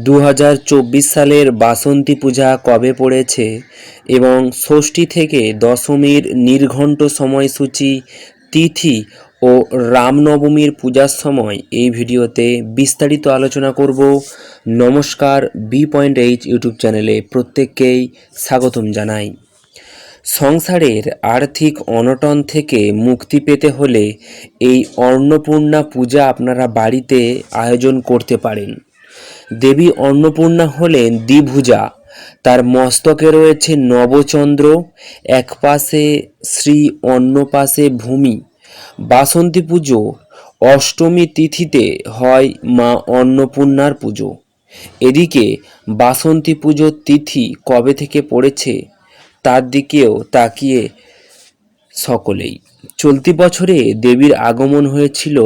দু হাজার চব্বিশ সালের বাসন্তী পূজা কবে পড়েছে এবং ষষ্ঠী থেকে দশমীর নির্ঘণ্ট সময়সূচি, তিথি ও রামনবমীর পূজার সময় এই ভিডিওতে বিস্তারিত আলোচনা করব। নমস্কার, বি পয়েন্ট এইচ ইউটিউব চ্যানেলে প্রত্যেককেই স্বাগতম জানাই। সংসারের আর্থিক অনটন থেকে মুক্তি পেতে হলে এই অন্নপূর্ণা পূজা আপনারা বাড়িতে আয়োজন করতে পারেন। দেবী অন্নপূর্ণা হলেন দ্বিভুজা। তার মস্তকে রয়েছে নবচন্দ্র, এক পাশে শ্রী, অন্য পাশে ভূমি। বাসন্তী পুজো, অষ্টমী তিথিতে হয় মা অন্নপূর্ণার পুজো। এদিকে বাসন্তী পুজোর তিথি কবে থেকে পড়েছে, তার দিকেও তাকিয়ে সকলেই। চলতি বছরে দেবীর আগমন হয়েছিল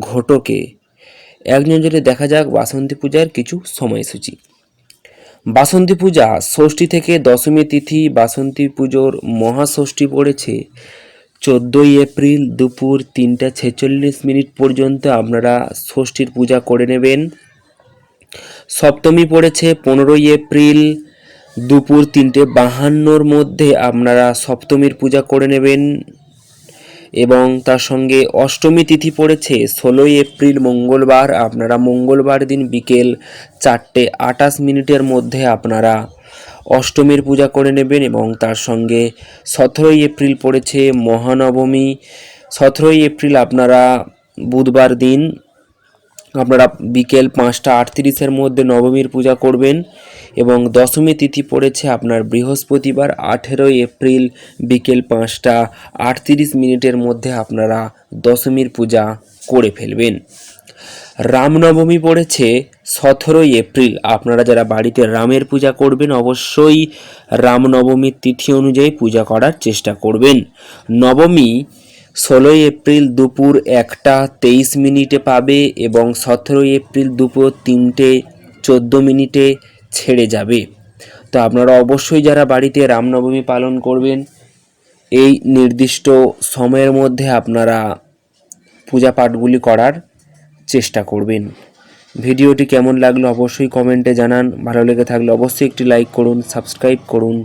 ঘটকে। এক নজরে দেখা যাক বাসন্তী পূজার কিছু সময়সূচি। বাসন্তী পূজা ষষ্ঠী থেকে দশমী তিথি বাসন্তী পুজোর মহাষষ্ঠী পড়েছে। চোদ্দোই এপ্রিল দুপুর তিনটা ছেচল্লিশ মিনিট পর্যন্ত আপনারা ষষ্ঠীর পূজা করে নেবেন। সপ্তমী পড়েছে পনেরোই এপ্রিল দুপুর তিনটে বাহান্নর মধ্যে আপনারা সপ্তমীর পূজা করে নেবেন। এবং তার সঙ্গে অষ্টমী তিথি পড়েছে, ষোলোই এপ্রিল মঙ্গলবার। আপনারা মঙ্গলবার দিন বিকেল চারটে আটাশ মিনিটের মধ্যে আপনারা অষ্টমীর পূজা করে নেবেন এবং তার সঙ্গে সতেরোই এপ্রিল পড়েছে মহানবমী। সতেরোই এপ্রিল আপনারা বুধবার দিন আপনারা বিকেল পাঁচটা আটত্রিশের মধ্যে নবমীর পূজা করবেন এবং দশমী তিথি পড়েছে আপনার বৃহস্পতিবার আঠেরোই এপ্রিল বিকেল পাঁচটা আটত্রিশ মিনিটের মধ্যে আপনারা দশমীর পূজা করে ফেলবেন। রামনবমী পড়েছে সতেরোই এপ্রিল। আপনারা যারা বাড়িতে রামের পূজা করবেন অবশ্যই রামনবমীর তিথি অনুযায়ী পূজা করার চেষ্টা করবেন। নবমী ষোলোই এপ্রিল দুপুর একটা তেইশ মিনিটে পাবে এবং সতেরোই এপ্রিল দুপুর তিনটে চোদ্দ মিনিটে ছেড়ে যাবে। তো আপনারা অবশ্যই যারা বাড়িতে রামনবমী পালন করবেন, এই নির্দিষ্ট সময়ের মধ্যে আপনারা পূজা পাঠগুলি করার চেষ্টা করবেন। ভিডিওটি কেমন লাগল অবশ্যই কমেন্টে জানান, ভালো লেগে থাকলে অবশ্যই একটি লাইক করুন, সাবস্ক্রাইব করুন।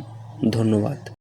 ধন্যবাদ।